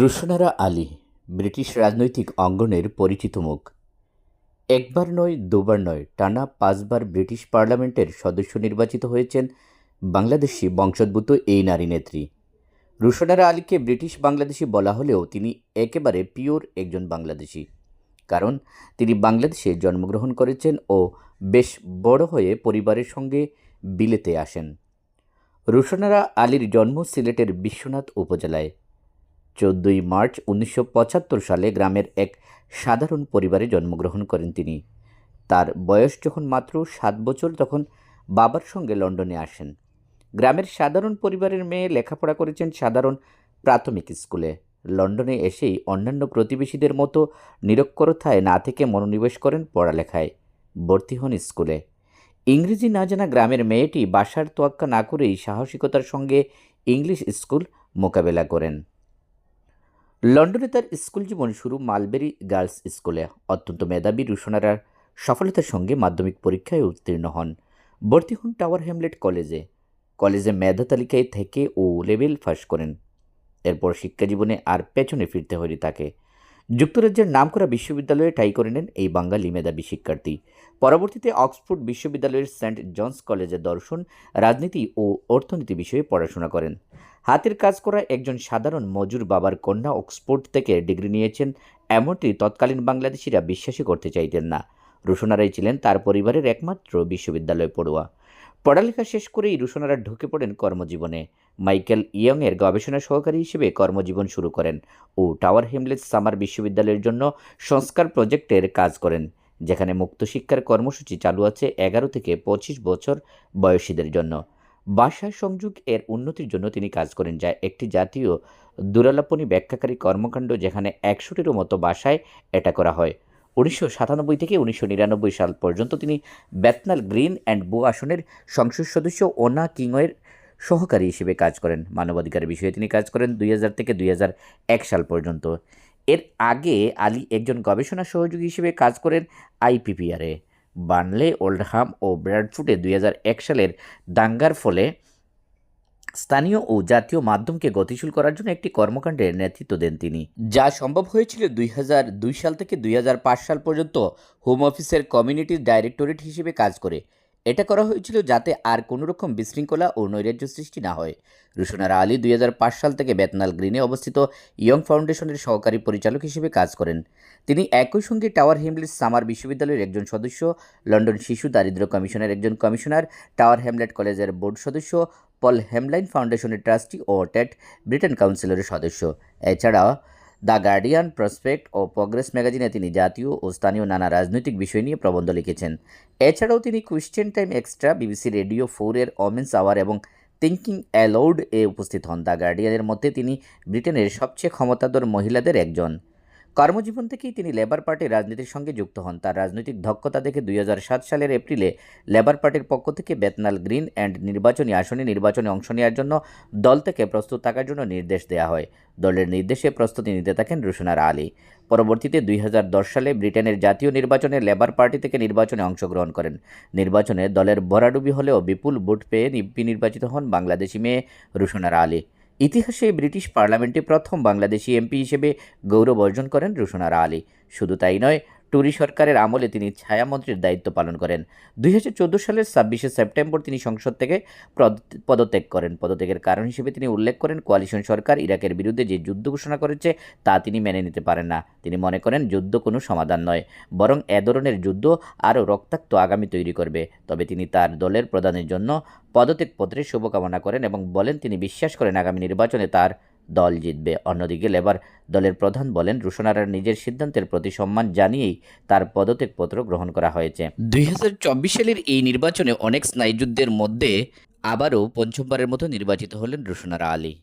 Rushnara Ali, British রাজনৈতিক অঙ্গনের পরিচিত মুখ। একবার নয়, দুবার নয়, টানা পাঁচবার ব্রিটিশ পার্লামেন্টের সদস্য নির্বাচিত হয়েছেন বাংলাদেশি বংশোদ্ভূত এই নারী নেত্রী। রুশনারা আলীকে ব্রিটিশ বাংলাদেশি বলা হলেও তিনি একেবারে পিওর একজন বাংলাদেশি, কারণ তিনি বাংলাদেশে জন্মগ্রহণ করেছেন ও বেশ বড় হয়ে পরিবারের সঙ্গে বিলেতে আসেন। রুশনারা আলীর জন্ম সিলেটের বিশ্বনাথ উপজেলায়। চোদ্দোই মার্চ উনিশশো পঁচাত্তর সালে গ্রামের এক সাধারণ পরিবারে জন্মগ্রহণ করেন তিনি। তার বয়স যখন মাত্র সাত বছর, তখন বাবার সঙ্গে লন্ডনে আসেন। গ্রামের সাধারণ পরিবারের মেয়ে লেখাপড়া করেছেন সাধারণ প্রাথমিক স্কুলে। লন্ডনে এসেই অন্যান্য প্রতিবেশীদের মতো নিরক্ষরতায় না থেকে মনোনিবেশ করেন পড়ালেখায়। ভর্তি হন স্কুলে। ইংরেজি না জানা গ্রামের মেয়েটি বাসার তোয়াক্কা না করেই সাহসিকতার সঙ্গে ইংলিশ স্কুল মোকাবেলা করেন। লন্ডনে তার স্কুল জীবন শুরু মালবেরি গার্লস স্কুলে। অত্যন্ত মেধাবী রুশনারার সফলতার সঙ্গে মাধ্যমিক পরীক্ষায় উত্তীর্ণ হন। ভর্তি হন টাওয়ার হ্যামলেট কলেজে। কলেজে মেধা তালিকায় থেকে ও লেভেল ফাঁস করেন। এরপর শিক্ষা জীবনে আর পেছনে ফিরতে হয়নি তাকে। যুক্তরাজ্যের নামকরা বিশ্ববিদ্যালয়ে টাই করে নেন এই বাঙালি মেধাবী শিক্ষার্থী। পরবর্তীতে অক্সফোর্ড বিশ্ববিদ্যালয়ের সেন্ট জনস কলেজে দর্শন, রাজনীতি ও অর্থনীতি বিষয়ে পড়াশোনা করেন। হাতের কাজ করা একজন সাধারণ মজুর বাবার কন্যা অক্সফোর্ড থেকে ডিগ্রি নিয়েছেন, এমনটি তৎকালীন বাংলাদেশিরা বিশ্বাসই করতে চাইতেন না। রুশনারাই ছিলেন তার পরিবারের একমাত্র বিশ্ববিদ্যালয় পড়ুয়া। পড়ালেখা শেষ করেই রুশনারা ঢুকে পড়েন কর্মজীবনে। মাইকেল ইয়ংয়ের গবেষণা সহকারী হিসেবে কর্মজীবন শুরু করেন ও টাওয়ার হেমলেস সামার বিশ্ববিদ্যালয়ের জন্য সংস্কার প্রজেক্টের কাজ করেন, যেখানে মুক্ত শিক্ষার কর্মসূচি চালু আছে এগারো থেকে পঁচিশ বছর বয়সীদের জন্য। ভাষা সংযোগ এর উন্নতির জন্য তিনি কাজ করেন, যা একটি জাতীয় দুরালাপনী ব্যাখ্যাকারী কর্মকাণ্ড যেখানে একশোটিরও মতো ভাষায় এটা করা হয়। উনিশশো সাতানব্বই থেকে উনিশশো নিরানব্বই সাল পর্যন্ত তিনি ব্যাথনাল গ্রিন অ্যান্ড বো আসনের সংসদ সদস্য ওনা কিংয়ের সহকারী হিসেবে কাজ করেন। মানবাধিকার বিষয়ে তিনি কাজ করেন দুই হাজার থেকে দুই হাজার এক সাল পর্যন্ত। এর আগে আলী একজন গবেষণা সহযোগী হিসেবে কাজ করেন আইপিপিআরে। বার্নলে, ওল্ডহাম ও ব্র্যাডফুটে দুই হাজার এক সালের দাঙ্গার ফলে স্থানীয় ও জাতীয় মাধ্যমকে গতিশীল করার জন্য একটি কর্মকাণ্ডের নেতৃত্ব দেন তিনি। যা সম্ভব হয়েছিল দুই সাল থেকে দুই হাজার পাঁচ সাল পর্যন্ত হোম অফিসের কমিউনিটি ডাইরেক্টরেট হিসেবে কাজ করে। এটা করা হয়েছিল যাতে আর কোনো রকম বিশৃঙ্খলা ও নৈরাজ্য সৃষ্টি না হয়। রুশনারা আলী দুই হাজার পাঁচ সাল থেকে বেতনাল গ্রিনে অবস্থিত ইয়ং ফাউন্ডেশনের সহকারী পরিচালক হিসেবে কাজ করেন। তিনি একই সঙ্গে টাওয়ার হ্যামলেট সামার বিশ্ববিদ্যালয়ের একজন সদস্য, লন্ডন শিশু দারিদ্র্য কমিশনের একজন কমিশনার, টাওয়ার হ্যামলেট কলেজের বোর্ড সদস্য, পল হেমলাইন ফাউন্ডেশনের ট্রাস্টি ও টেট ব্রিটেন কাউন্সিলের সদস্য। এছাড়া দ্য গার্ডিয়ান, প্রসপেক্ট ও প্রগ্রেস ম্যাগাজিনে তিনি জাতীয় ও স্থানীয় নানা রাজনৈতিক বিষয় নিয়ে প্রবন্ধ লিখেছেন। এছাড়াও তিনি Question Time Extra BBC Radio ফোরের ওমেন্স আওয়ার এবং থিঙ্কিং অ্যালাউড এ উপস্থিত হন। দ্য গার্ডিয়ানের মধ্যে তিনি ব্রিটেনের সবচেয়ে ক্ষমতাধর মহিলাদের একজন। কর্মজীবন থেকেই তিনি লেবার পার্টির রাজনীতির সঙ্গে যুক্ত হন। তার রাজনৈতিক দক্ষতা দেখে দুই হাজার সাত সালের এপ্রিলে লেবার পার্টির পক্ষ থেকে বেতনাল গ্রিন অ্যান্ড নির্বাচনী আসনে নির্বাচনে অংশ নেওয়ার জন্য দল থেকে প্রস্তুত থাকার জন্য নির্দেশ দেওয়া হয়। দলের নির্দেশে প্রস্তুতি নিতে থাকেন রুশনার আলী। পরবর্তীতে দুই হাজার দশ সালে ব্রিটেনের জাতীয় নির্বাচনে লেবার পার্টি থেকে নির্বাচনে অংশগ্রহণ করেন। নির্বাচনে দলের বরাডুবি হলেও বিপুল ভোট পেয়ে নির্বাচিত হন বাংলাদেশি মেয়ে রুশনার আলী। ইতিহাসে ব্রিটিশ পার্লামেন্টে প্রথম বাংলাদেশি এমপি হিসেবে গৌরব অর্জন করেন রুশনারা আলী। শুধু তাই নয় টুরি সরকারের আমলে তিনি ছায়ামন্ত্রীর দায়িত্ব পালন করেন। দুই হাজার চোদ্দ সালের ছাব্বিশে সেপ্টেম্বর তিনি সংসদ থেকে পদ- পদত্যাগ করেন। পদত্যাগের কারণ হিসেবে তিনি উল্লেখ করেন, কোয়ালিশন সরকার ইরাকের বিরুদ্ধে যে যুদ্ধ ঘোষণা করেছে তা তিনি মেনে নিতে পারেন না। তিনি মনে করেন, যুদ্ধ কোনো সমাধান নয়, বরং এ ধরনের যুদ্ধ আরও রক্তাক্ত আগামী তৈরি করবে। তবে তিনি তার দলের প্রদানের জন্য পদত্যাগ পত্রের শুভকামনা করেন এবং বলেন, তিনি বিশ্বাস করেন আগামী নির্বাচনে তার দল জিতবে। অন্যদিকে লেবার দলের প্রধান বলেন রুশনারার নিজের সিদ্ধান্তের প্রতি সম্মান জানিয়েই তার পদত্যাগপত্র গ্রহণ করা হয়েছে। দুই হাজার চব্বিশ সালের এই নির্বাচনে অনেক স্নায়ুযুদ্ধের মধ্যে আবারও পঞ্চমবারের মতো নির্বাচিত হলেন রুশনারা আলী।